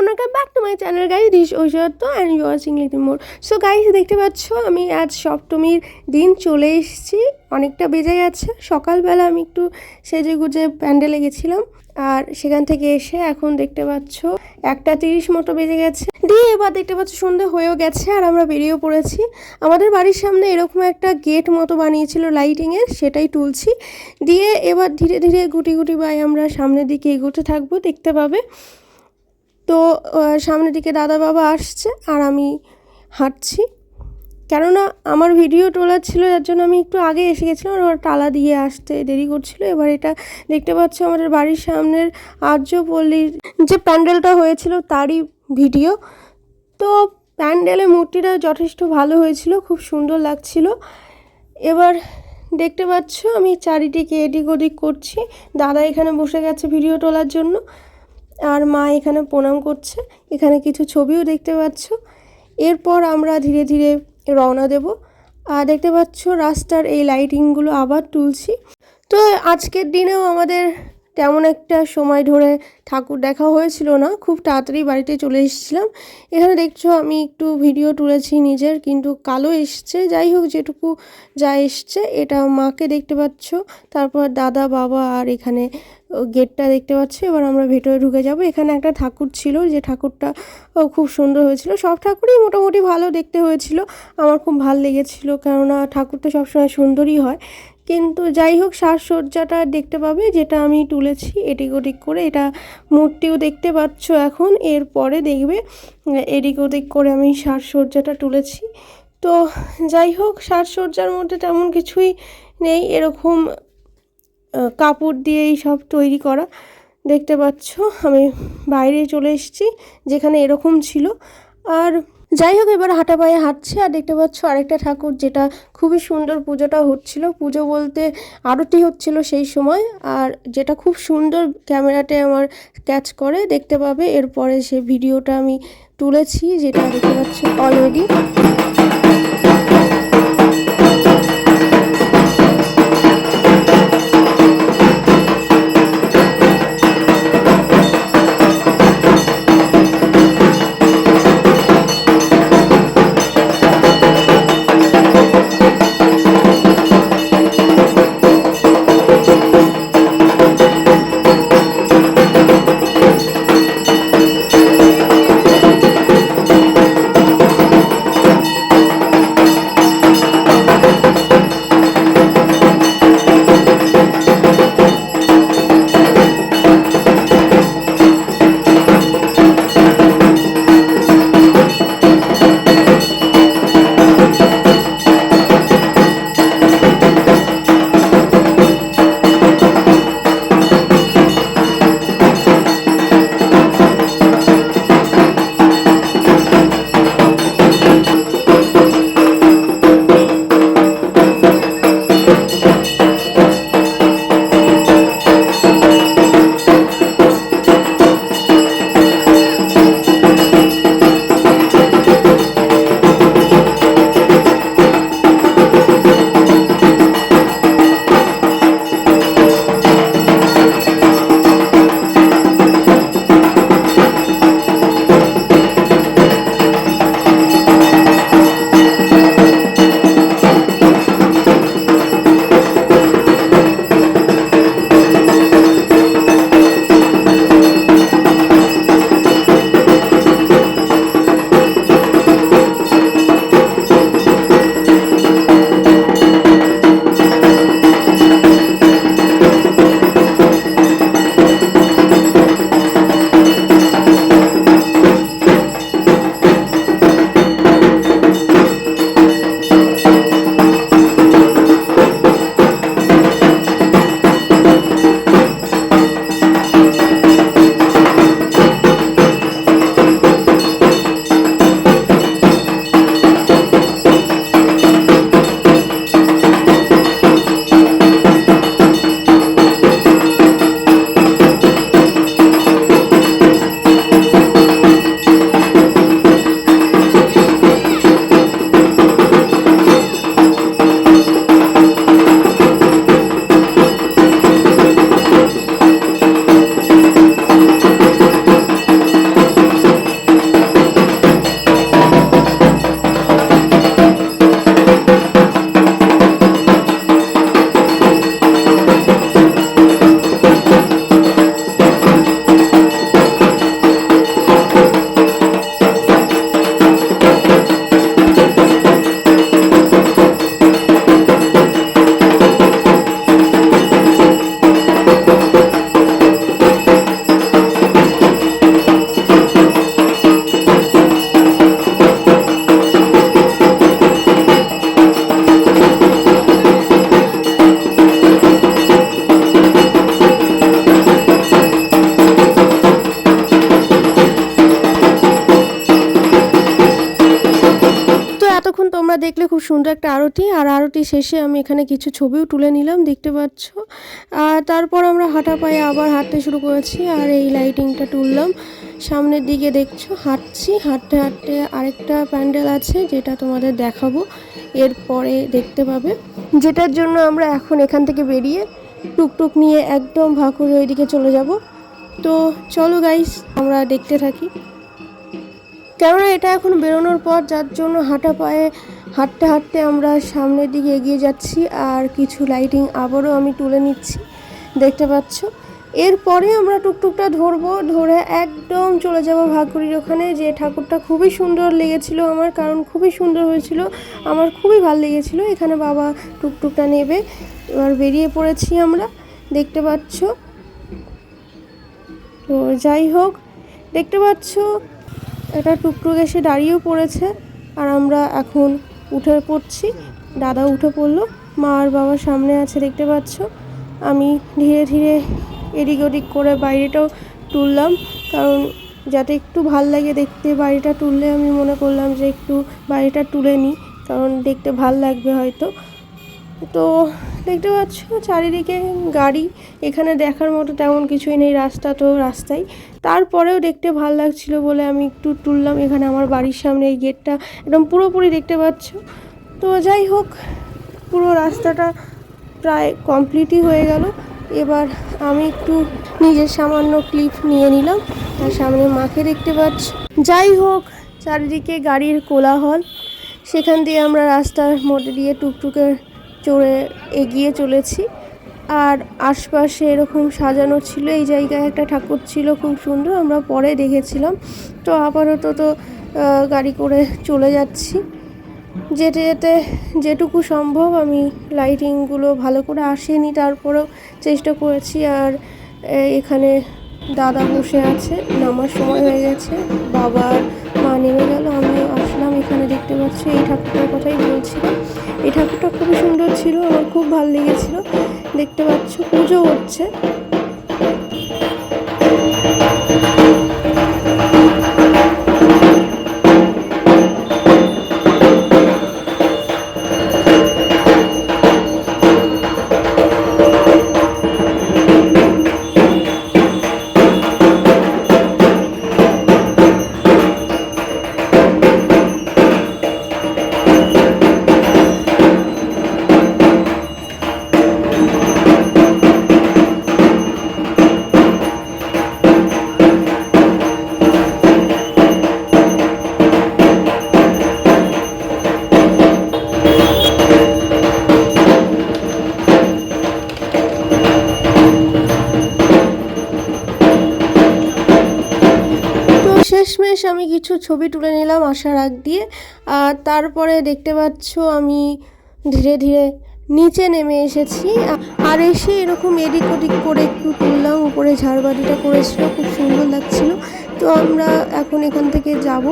ওনাকে back to my channel guys this Aishwarya and you watching litti more so guys দেখতে পাচ্ছ, আমি আজ সপ্তমীর দিন চলে এসেছি। অনেকটা বেজে গেছে। সকালবেলা আমি একটু সেজে গুজে প্যান্ডেলে গেছিলাম। আর সেখান থেকে এসে এখন দেখতে পাচ্ছ, একটা তিরিশ মতো বেজে গেছে। দিয়ে এবার দেখতে পাচ্ছ, সন্ধে হয়েও গেছে আর আমরা বেরিয়েও পড়েছি। আমাদের বাড়ির সামনে এরকম একটা গেট মতো বানিয়েছিল লাইটিংয়ের সেটাই তুলছি। দিয়ে এবার ধীরে ধীরে গুটি গুটি বাই আমরা সামনের দিকে এগোতে থাকব, দেখতে পাবে। তো সামনের দিকে দাদা বাবা আসছে আর আমি হাঁটছি। কেননা আমার ভিডিও তোলার ছিল, যার জন্য আমি একটু আগে এসে গেছিলাম আর টালা দিয়ে আসতে দেরি করছিল। এবার এটা দেখতে পাচ্ছ আমাদের বাড়ির সামনের আর্যপল্লীর যে প্যান্ডেলটা হয়েছিল তারই ভিডিও। তো প্যান্ডেলের মূর্তিটা যথেষ্ট ভালো হয়েছিল, খুব সুন্দর লাগছিল। এবার দেখতে পাচ্ছ আমি চারিদিকে এদিক ওদিক করছি। দাদা এখানে বসে গেছে ভিডিও তোলার জন্য। আর মা এখানে প্রণাম করছে। এখানে কিছু ছবিও দেখতে পাচ্ছ। এরপর আমরা ধীরে ধীরে রওনা দেব। আর দেখতে পাচ্ছ রাস্তার এই লাইটিংগুলো আবার তুলছি। তো আজকের দিনেও আমাদের তেমন একটা সময় ধরে ঠাকুর দেখা হয়েছিল না। খুব তাড়াতাড়ি বাড়িতে চলে এসেছিলাম। এখানে দেখছ আমি একটু ভিডিও তুলেছি নিজের, কিন্তু কালো এসছে। যাই হোক, যেটুকু যা এসছে, এটা মাকে দেখতে পাচ্ছ। তারপর দাদা, বাবা আর এখানে গেটটা দেখতে পাচ্ছ। এবার আমরা ভেতরে ঢুকে যাব। এখানে একটা ঠাকুর ছিল, যে ঠাকুরটা খুব সুন্দর হয়েছিল। সব ঠাকুরই মোটামুটি ভালো দেখতে হয়েছিল। আমার খুব ভালো লেগেছিল, কেননা ঠাকুরটা সবসময় সুন্দরই হয়। কিন্তু যাই হোক সাজসজ্জাটা দেখতে পাবে, যেটা আমি তুলেছি, এদিক ওদিক করে। এটা মূর্তিও দেখতে পাচ্ছ এখন, এরপরে দেখবে, এদিক ওদিক করে আমি সাজসজ্জাটা তুলেছি। তো যাই হোক সাজসজ্জার মধ্যে তেমন কিছুই নেই, এরকম কাপড় দিয়েই সব তৈরি করা। দেখতে পাচ্ছ, আমি বাইরে চলে এসেছি, যেখানে এরকম ছিল। আর যাই হোক, এবার হাঁটা পায়ে হাঁটছে, আর দেখতে পাচ্ছ আরেকটা ঠাকুর যেটা খুবই সুন্দর পুজোটা হচ্ছিল। পুজো বলতে আরতি হচ্ছিল সেই সময়, আর যেটা খুব সুন্দর ক্যামেরাতে আমার ক্যাচ করে, দেখতে পাবে। এরপরে সে ভিডিওটা আমি তুলেছি, যেটা দেখতে পাচ্ছ অলরেডি তোমরা দেখলে খুব সুন্দর একটা আরতি, আর আরতি শেষে আমি এখানে কিছু ছবিও তুলে নিলাম, দেখতে পাচ্ছ। আর তারপর আমরা হাঁটা পায়ে আবার হাঁটতে শুরু করেছি, আর এই লাইটিংটা তুললাম। সামনের দিকে দেখছ, হাঁটছি, হাঁটতে হাঁটতে আরেকটা প্যান্ডেল আছে, যেটা তোমাদের দেখাবো, এরপরে দেখতে পাবে। যেটার জন্য আমরা এখন এখান থেকে বেরিয়ে টুকটুক নিয়ে একদম ভাকুর ওইদিকে চলে যাব। তো চলো গাইস আমরা দেখতে থাকি। কেননা এটা এখন বেরোনোর পর যার জন্য হাঁটা পায়ে হাঁটতে হাঁটতে আমরা সামনের দিকে এগিয়ে যাচ্ছি আর কিছু লাইটিং আবারও আমি তুলে নিচ্ছি, দেখতে পাচ্ছ। এরপরে আমরা টুকটুকটা ধরবো, ধরে একদম চলে যাব ভাগকুড়ির ওখানে, যে ঠাকুরটা খুবই সুন্দর লেগেছিল আমার, কারণ খুবই সুন্দর হয়েছিল, আমার খুবই ভালো লেগেছিল, এখানে বাবা টুকটুকটা নেবে। এবার বেরিয়ে পড়েছি আমরা, দেখতে পাচ্ছ। তো যাই হোক, দেখতে পাচ্ছ একটা টুকটুক এসে দাঁড়িয়েও পড়েছে আর আমরা এখন উঠে পড়ছি। দাদা উঠে পড়ল, মা আর বাবা সামনে আছে দেখতে পাচ্ছ। আমি ধীরে ধীরে এদিক ওদিক করে বাইরেটাও তুললাম, কারণ যাতে একটু ভালো লাগে দেখতে বাড়িটা তুললে আমি মনে করলাম যে একটু বাড়িটা তুলে নিই, কারণ দেখতে ভালো লাগবে হয়তো। তো দেখতে পাচ্ছ? চারিদিকে গাড়ি। এখানে দেখার মতো তেমন কিছুই নেই রাস্তা তো রাস্তাই। তারপরেও দেখতে ভালো লাগছিল বলে আমি একটু তুললাম। এখানে আমার বাড়ির সামনে এই গেটটা একদম পুরোপুরি দেখতে পাচ্ছ। তো যাই হোক, পুরো রাস্তাটা প্রায় কমপ্লিটই হয়ে গেল। এবার আমি একটু নিজের সামান্য ক্লিপ নিয়ে নিলাম। আর সামনে মাকে দেখতে পাচ্ছ। যাই হোক, চারিদিকে গাড়ির কোলাহল। সেখান দিয়ে আমরা রাস্তার মধ্যে দিয়ে টুকটুকে চড়ে এগিয়ে চলেছি। আর আশপাশে এরকম সাজানো ছিল, এই জায়গায় একটা ঠাকুর ছিল খুব সুন্দর, আমরা পরে দেখেছিলাম। তো আপাতত তো গাড়ি করে চলে যাচ্ছি। যেতে যেতে যেটুকু সম্ভব আমি লাইটিংগুলো ভালো করে আসেনি, তারপরেও চেষ্টা করেছি। আর এখানে দাদা বসে আছে, নামার সময় হয়ে গেছে বাবার মা নেমে গেল আমি আসলাম, এখানে দেখতে পাচ্ছি এই ঠাকুরটার কথাই বলছিলাম এই ঠাকুরটা খুবই সুন্দর ছিল, আমার খুব ভালো লেগেছিল, দেখতে পাচ্ছ, পুজো হচ্ছে। শেষমেশ আমি কিছু ছবি তুলে নিলাম আশা আগ দিয়ে। আর তারপরে দেখতে পাচ্ছ আমি ধীরে ধীরে নিচে নেমে এসেছি। আর এসে এরকম এদিক ওদিক করে একটু তুললাম, উপরে ঝাড়বাতিটা করেছিল, খুব সুন্দর লাগছিল। তো আমরা এখন এখান থেকে যাব।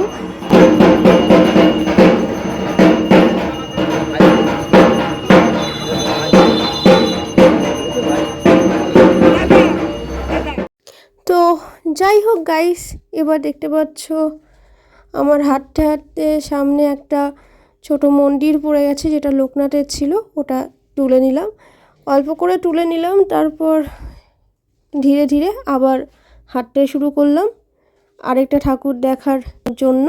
যাই হোক গাইস এবার দেখতে পাচ্ছ আমার হাঁটতে হাঁটতে সামনে একটা ছোট মন্দির পড়ে গেছে, যেটা লোকনাথের ছিল, ওটা তুলে নিলাম। অল্প করে তুলে নিলাম, তারপর ধীরে ধীরে আবার হাঁটতে শুরু করলাম আরেকটা ঠাকুর দেখার জন্য।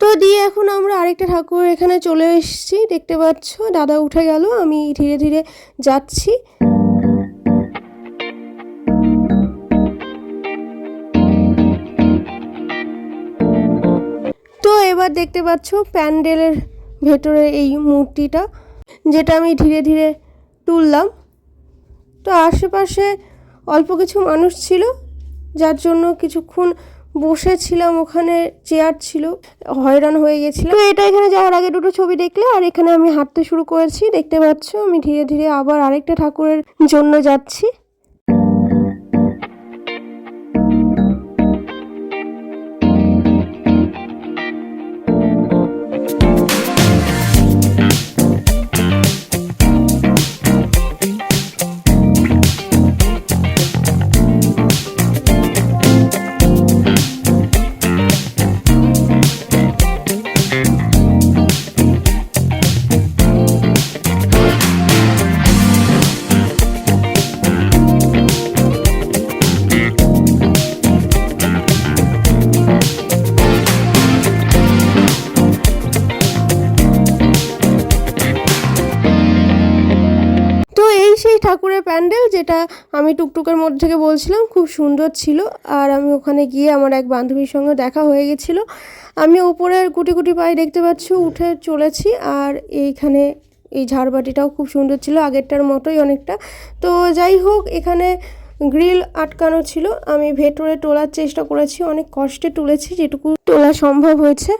তো দিয়ে এখন আমরা আরেকটা ঠাকুর এখানে চলে এসেছি, দেখতে পাচ্ছ, দাদা উঠে গেল, আমি ধীরে ধীরে যাচ্ছি। এবার দেখতে পাচ্ছ প্যান্ডেলের ভেতরে এই মূর্তিটা, যেটা আমি ধীরে ধীরে তুললাম। তো আশেপাশে অল্প কিছু মানুষ ছিল, যার জন্য কিছুক্ষণ বসেছিলাম, ওখানে চেয়ার ছিল, হয়রান হয়ে গেছিলাম। তো এটা এখানে যাওয়ার আগে দুটো ছবি দেখলে, আর এখানে আমি হাঁটতে শুরু করেছি। দেখতে পাচ্ছ, আমি ধীরে ধীরে আবার আরেকটা ঠাকুরের জন্য যাচ্ছি। ঠাকুরের প্যান্ডেল যেটা আমি টুকটুকের মধ্যে থেকে বলছিলাম, খুব সুন্দর ছিল। আর আমি ওখানে গিয়ে আমার এক বান্ধবীর সঙ্গে দেখা হয়ে গেছিল। আমি উপরের গুটি কুটি পায়ে দেখতে পাচ্ছি, উঠে চলেছি। আর এইখানে এই ঝাড়বাটিটাও খুব সুন্দর ছিল, আগেরটার মতোই অনেকটা। তো যাই হোক, এখানে গ্রিল আটকানো ছিল। আমি ভেতরে তোলার চেষ্টা করেছি, অনেক কষ্টে তুলেছি, যেটুকু তোলা সম্ভব হয়েছে।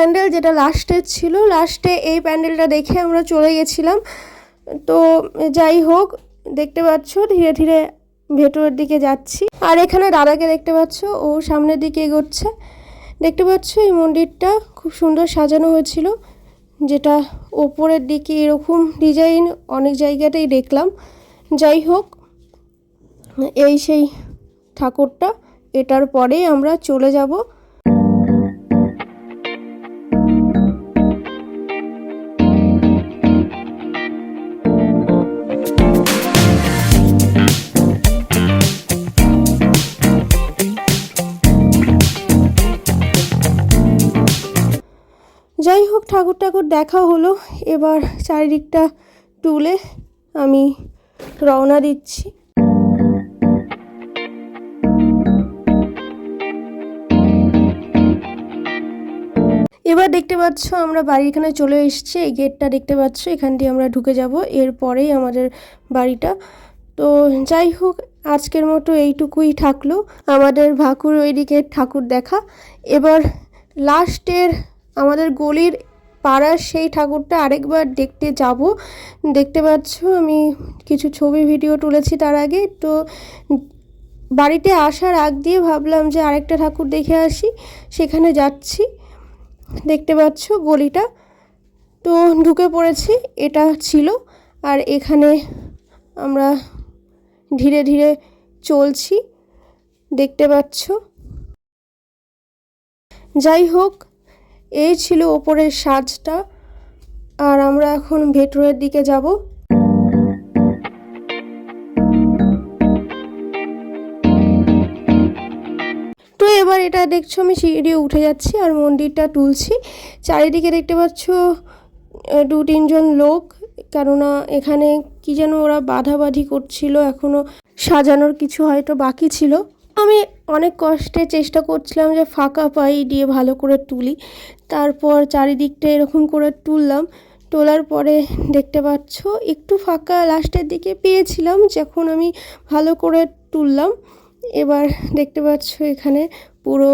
প্যান্ডেল যেটা লাস্টে ছিল লাস্টে এই প্যান্ডেলটা দেখে আমরা চলে গেছিলাম। তো যাই হোক, দেখতে পাচ্ছ, ধীরে ধীরে ভেতরের দিকে যাচ্ছি। আর এখানে দাদাকে দেখতে পাচ্ছ, ও সামনের দিকে এগোচ্ছে। দেখতে পাচ্ছ, এই মন্দিরটা খুব সুন্দর সাজানো হয়েছিল, যেটা ওপরের দিকে এরকম ডিজাইন অনেক জায়গাতেই দেখলাম। যাই হোক, এই সেই ঠাকুরটা, এটার পরেই আমরা চলে যাব। ঠাকুর ঠাকুর দেখা হলো। এবার চারিদিকটা তুলে আমি রওনা দিচ্ছি। এবার দেখতে পাচ্ছ আমরা বাড়ির এখানে চলে এসেছি। এই গেটটা দেখতে পাচ্ছ, এখান দিয়ে আমরা ঢুকে যাব। এরপরেই আমাদের বাড়িটা। তো যাই হোক, আজকের মতো এইটুকুই থাকল। আমাদের ভাকুর ওইদিকে ঠাকুর দেখা। এবার লাস্টের আমাদের গলির পাড়ার সেই ঠাকুরটা আরেকবার দেখতে যাব। দেখতে পাচ্ছ, আমি কিছু ছবি, ভিডিও তুলেছি তার আগে। তো বাড়িতে আসার আগ দিয়ে ভাবলাম যে আরেকটা ঠাকুর দেখে আসি। সেখানে যাচ্ছি। দেখতে পাচ্ছ গলিটা। তো ঢুকে পড়েছি, এটা ছিল। আর এখানে আমরা ধীরে ধীরে চলছি। দেখতে পাচ্ছ। যাই হোক এই ছিল ওপরের সাজটা। আর আমরা এখন ভেতরের দিকে যাব। তো এবার এটা দেখছ, আমি সিঁড়ি উঠে যাচ্ছি আর মন্দিরটা তুলছি। চারিদিকে দেখতে পাচ্ছ দু তিনজন লোক, কেননা এখানে কি যেন ওরা বাধাবাধি করছিল, এখনও সাজানোর কিছু হয়তো বাকি ছিল। আমি অনেক কষ্টে চেষ্টা করছিলাম যে ফাঁকা পাই দিয়ে ভালো করে তুলি। তারপর চারিদিকটা এরকম করে তুললাম। তোলার পরে দেখতে পাচ্ছ, একটু ফাঁকা লাস্টের দিকে পেয়েছিলাম যখন আমি ভালো করে তুললাম। এবার দেখতে পাচ্ছ এখানে পুরো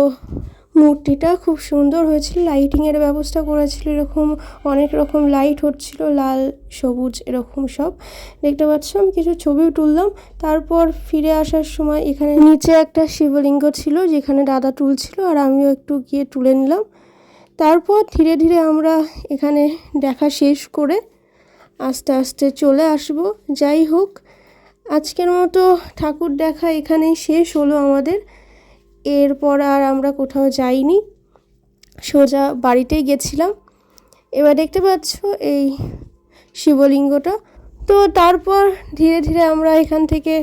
মূর্তিটা খুব সুন্দর হয়েছিল লাইটিংয়ের ব্যবস্থা করেছিল, এরকম অনেক রকম লাইট হচ্ছিল, লাল, সবুজ, এরকম সব। দেখতে পাচ্ছ, আমি কিছু ছবিও তুললাম। তারপর ফিরে আসার সময় এখানে নিচে একটা শিবলিঙ্গ ছিল, যেখানে দাদা তুলছিল, আর আমিও একটু গিয়ে তুলে নিলাম। তারপর ধীরে ধীরে আমরা এখানে দেখা শেষ করে আস্তে আস্তে চলে আসব। যাই হোক, আজকের মতো ঠাকুর দেখা এখানেই শেষ হলো আমাদের। এরপর আর আমরা কোথাও যাইনি। সোজা বাড়িতেই গেছিলাম। এবার দেখতে পাচ্ছ এই শিবলিঙ্গটা। তো তারপর ধীরে ধীরে আমরা এখান থেকে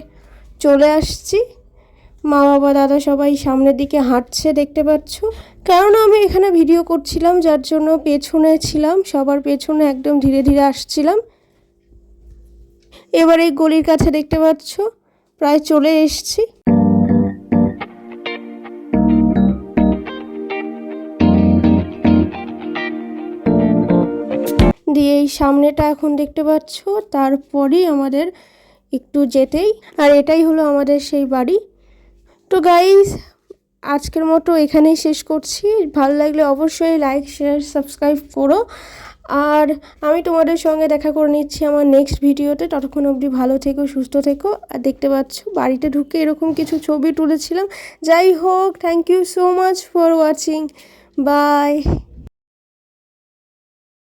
চলে আসছি। মা, বাবা, দাদা সবাই সামনের দিকে হাঁটছে দেখতে পাচ্ছ। কেননা আমি এখানে ভিডিও করছিলাম, যার জন্য পেছনে ছিলাম, সবার পেছনে একদম ধীরে ধীরে আসছিলাম। এবার এই গলির কাছে দেখতে পাচ্ছ, প্রায় চলে এসছি। দিয়ে এই সামনেটা এখন দেখতে পাচ্ছ, তারপরেই আমাদের একটু যেতেই। আর এটাই হলো আমাদের সেই বাড়ি। তো গাইজ আজকের মতো এখানেই শেষ করছি। ভালো লাগলে অবশ্যই লাইক শেয়ার সাবস্ক্রাইব করো। আর আমি তোমাদের সঙ্গে দেখা করে নিচ্ছি আমার নেক্সট ভিডিওতে। ততক্ষণ অবধি ভালো থেকো, সুস্থ থেকো। আর দেখতে পাচ্ছ, বাড়িতে ঢুকে এরকম কিছু ছবি তুলেছিলাম। যাই হোক thank you so much for watching bye